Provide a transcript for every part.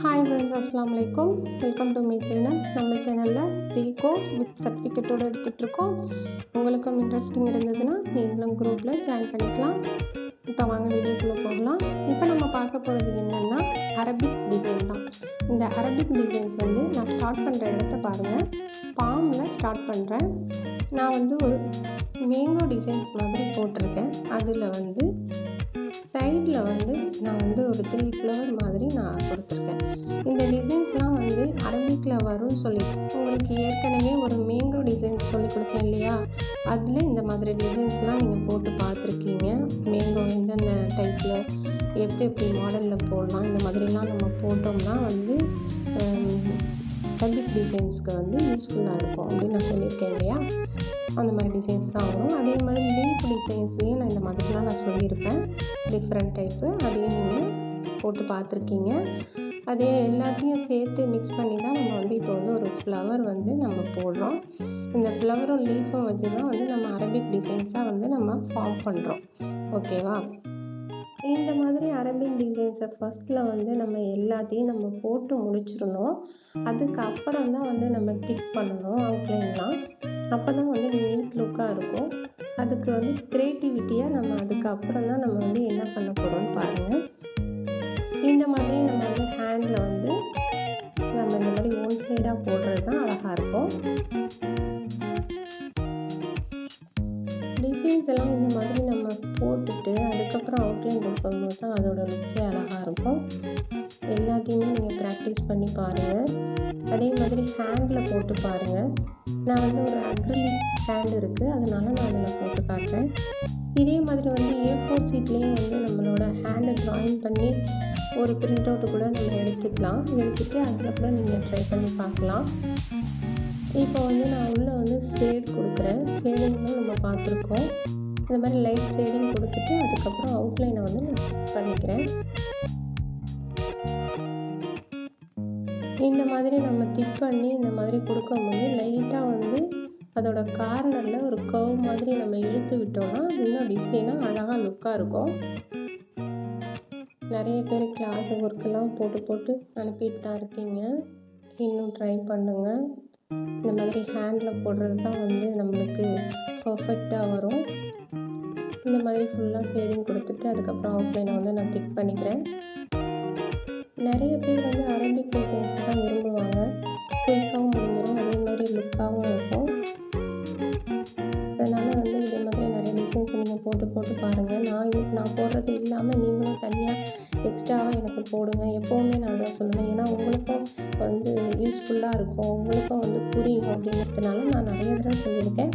Hi friends அஸ்லாம் வலைக்கம் welcome to my channel நம்ம சேனலில் ஃப்ரீ கோர்ஸ் வித் சர்டிஃபிகேட்டோடு எடுத்துகிட்ருக்கோம் உங்களுக்கும் இன்ட்ரெஸ்டிங் இருந்ததுன்னா நீங்களும் குரூப்பில் ஜாயின் பண்ணிக்கலாம். இப்போ வாங்க வீடியோக்குள்ளே போகலாம். இப்போ நம்ம பார்க்க போகிறது என்னென்னா அரபிக் டிசைன் தான். இந்த அரபிக் டிசைன்ஸ் வந்து நான் ஸ்டார்ட் பண்ணுற இடத்த பாருங்கள் பாமில் ஸ்டார்ட் பண்ணுறேன் நான் வந்து ஒரு மேங்கோ டிசைன்ஸ் மாதிரி போட்டிருக்கேன். அதில் வந்து சைடில் வந்து நான் வந்து ஒரு த்ரீ ஃப்ளவர் மாதிரி நான் கொடுத்துருக்கேன். இந்த டிசைன்ஸ்லாம் வந்து அரபிக்கில் வரும்னு சொல்லி உங்களுக்கு ஏற்கனவே ஒரு மேங்கோ டிசைன்ஸ் சொல்லி கொடுத்தேன் இல்லையா? அதில் இந்த மாதிரி டிசைன்ஸ்லாம் நீங்கள் போட்டு பார்த்துருக்கீங்க. மேங்கோ எந்தெந்த டைப்பில் எப்படி எப்படி மாடலில் போடலாம் இந்த மாதிரிலாம் நம்ம போட்டோம்னா வந்து ஃபேப்ரிக் டிசைன்ஸ்க்கு வந்து யூஸ்ஃபுல்லாக இருக்கும் அப்படின்னு நான் சொல்லியிருக்கேன் இல்லையா? அந்த மாதிரி டிசைன்ஸ் தான் வரும். அதே மாதிரி லீஃப் டிசைன்ஸ்லேயும் நான் இந்த மாதிரிலாம் நான் சொல்லியிருப்பேன். டிஃப்ரெண்ட் டைப்பு அதையும் நீங்கள் போட்டு பார்த்துருக்கீங்க. அதே எல்லாத்தையும் சேர்த்து மிக்ஸ் பண்ணி தான் நம்ம வந்து இப்போ வந்து ஒரு ஃப்ளவர் வந்து நம்ம போடுறோம். இந்த ஃப்ளவரும் லீஃபும் வச்சு தான் வந்து நம்ம அரபிக் டிசைன்ஸாக வந்து நம்ம ஃபார்ம் பண்ணுறோம் ஓகேவா இந்த மாதிரி அரபிக் டிசைன்ஸை ஃபஸ்ட்டில் வந்து நம்ம எல்லாத்தையும் நம்ம போட்டு முடிச்சிடணும். அதுக்கப்புறம் தான் வந்து நம்ம டிக் பண்ணணும் அவுட்லைன்லாம் அப்போ தான் வந்து நீட் லுக்காக இருக்கும். அதுக்கு வந்து க்ரியேட்டிவிட்டியாக நம்ம அதுக்கப்புறம் தான் நம்ம வந்து என்ன பண்ண போகிறோம்னு பாருங்கள் இந்த மாதிரி நம்ம வந்து ஹேண்டில் வந்து நம்ம இந்த மாதிரி ஒன் சைடாக போடுறது தான் அழகாக இருக்கும். டிசைன்ஸ் எல்லாம் இந்த மாதிரி அதுக்கப்புறம் கொடுக்கும்போது தான் அதோட லுக்கே அழகாக இருக்கும். எல்லாத்தையுமே நீங்கள் ப்ராக்டிஸ் பண்ணி பாருங்கள் அதே மாதிரி ஹேண்டில் போட்டு பாருங்கள் நான் வந்து ஒரு அக்ரிலிக் ஹேண்ட் இருக்குது அதனால நான் அதில் போட்டு காட்டுறேன். இதே மாதிரி வந்து ஏ ஃபோர் சீட்லேயும் வந்து நம்மளோட ஹேண்டை ட்ராயிங் பண்ணி ஒரு பிரிண்ட் அவுட்டு கூட நம்ம எடுத்துக்கலாம். எடுத்துகிட்டு அதில் கூட நீங்கள் ட்ரை பண்ணி பார்க்கலாம். இப்போ வந்து நான் உள்ளே வந்து ஷேட் கொடுக்குறேன். ஷேடுன்னு நம்ம பார்த்துருக்கோம். இந்த மாதிரி லைட் ஷேடிங் கொடுத்துட்டு அதுக்கப்புறம் அவுட்லைனை வந்து நான் பண்ணிக்கிறேன். இந்த மாதிரி நம்ம திக் பண்ணி இந்த மாதிரி கொடுக்கும்போது லைட்டாக வந்து அதோட கார்னரில் ஒரு கவ் மாதிரி நம்ம இழுத்து விட்டோம்னா இன்னும் டிசைனாக அழகாக லுக்காக இருக்கும். நிறைய பேர் கிளாஸ் ஒர்க்கெல்லாம் போட்டு போட்டு அனுப்பிட்டு தான் இருக்கீங்க. இன்னும் ட்ரை பண்ணுங்கள் இந்த மாதிரி ஹேண்டில் போடுறது தான் வந்து நம்மளுக்கு பர்ஃபெக்டாக வரும். இந்த மாதிரி ஃபுல்லாக ஷேடிங் கொடுத்துட்டு அதுக்கப்புறம் அவுட்லைனை வந்து நான் திக் பண்ணிக்கிறேன். மாதிரி நீங்கள் போட்டு போட்டு பாருங்கள் நான் நான் போடுறது இல்லாமல் நீங்களும் தனியாக எக்ஸ்ட்ராவாக எனக்கு போடுங்க. எப்போவுமே நான் அதான் சொல்லுவேன். ஏன்னா உங்களுக்கும் வந்து யூஸ்ஃபுல்லாக இருக்கும். உங்களுக்கும் வந்து புரியும் அப்படிங்கிறதுனால நான் நிறைய தடவை சொல்லியிருக்கேன்.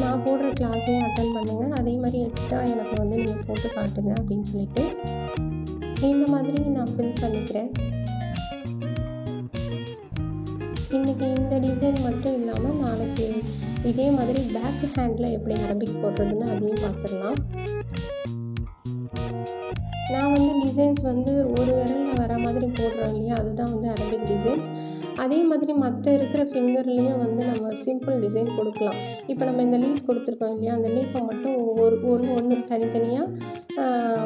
நான் போடுற கிளாஸையும் அட்டன் பண்ணுங்கள் அதே மாதிரி எக்ஸ்ட்ரா எனக்கு வந்து நீங்கள் போட்டு காட்டுங்க அப்படின்னு சொல்லிட்டு இந்த மாதிரி நான் ஃபில் பண்ணிக்கிறேன். இன்றைக்கி இந்த டிசைன் இதே மாதிரி பேக் ஹேண்டில் எப்படி அரபிக் போடுறதுன்னு அதையும் பார்த்துடலாம். நான் வந்து டிசைன்ஸ் வந்து ஒரு விரலில் வர மாதிரி போடுறோம் இல்லையா? அதுதான் வந்து அரபிக் டிசைன்ஸ் அதே மாதிரி மற்ற இருக்கிற ஃபிங்கர்லேயும் வந்து நம்ம சிம்பிள் டிசைன் கொடுக்கலாம். இப்போ நம்ம இந்த லீஃப் கொடுத்துருக்கோம் இல்லையா? அந்த லீஃபை மட்டும் ஒரு ஒன்று ஒன்று தனித்தனியாக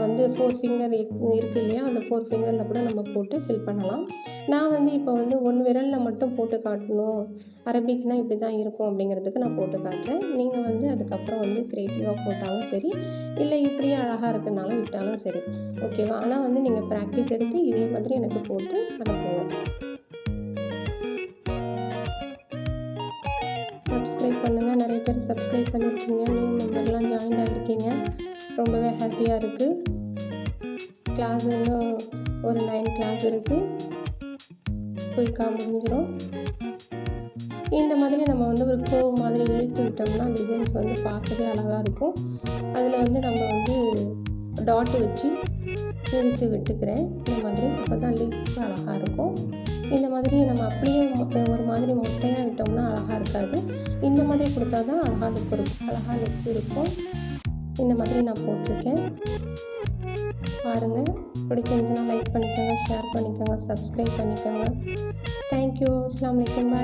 வந்து ஃபோர் ஃபிங்கர் இருக்குது இல்லையா? அந்த ஃபோர் ஃபிங்கரில் கூட நம்ம போட்டு ஃபில் பண்ணலாம். நான் வந்து இப்போ வந்து ஒன் விரலில் மட்டும் போட்டு காட்டணும். அரபிக்னால் இப்படி தான் இருக்கும் அப்படிங்கிறதுக்கு நான் போட்டு காட்டுறேன். நீங்கள் வந்து அதுக்கப்புறம் வந்து க்ரியேட்டிவாக போட்டாலும் சரி இல்லை இப்படியே அழகாக இருக்குனாலும் விட்டாலும் சரி. ஓகேவா ஆனால் வந்து நீங்கள் ப்ராக்டிஸ் எடுத்து இதே மாதிரி எனக்கு போட்டு அனுப்புங்க சப்ஸ்கிரைப் பண்ணுங்கள் நிறைய பேர் சப்ஸ்கிரைப் பண்ணியிருக்கீங்க நியூ மெம்பர்லாம் ஜாயின் ஆகிருக்கீங்க ரொம்பவே ஹாப்பியாக இருக்குது கிளாஸ் இன்னும் ஒரு நைன் கிளாஸ் இருக்குது குயிக்காக முடிஞ்சிடும் இந்த மாதிரி நம்ம வந்து ஒரு கோவ் மாதிரி இழுத்து விட்டோம்னா டிசைன்ஸ் வந்து பார்க்கவே அழகாக இருக்கும். அதில் வந்து நம்ம வந்து டாட்டு வச்சு இழுத்து விட்டுக்கிறேன். இந்த மாதிரி அப்போ தான் லீஃப் அழகாக இருக்கும். இந்த மாதிரி நம்ம அப்படியே ஒரு மாதிரி மொட்டையாக விட்டோம்னா அழகாக இருக்காது. இந்த மாதிரி கொடுத்தா தான் அழகாக லுக் இருக்கும். அழகாக லுக் இருக்கும். இந்த மாதிரி நான் போட்டிருக்கேன். பாருங்கள் பிடிச்சிருந்துச்சுன்னா லைக் பண்ணிக்கோங்க ஷேர் பண்ணிக்கோங்க சப்ஸ்கிரைப் பண்ணிக்கோங்க. தேங்க்யூ அஸ்லாம் வலைக்கம் பாய்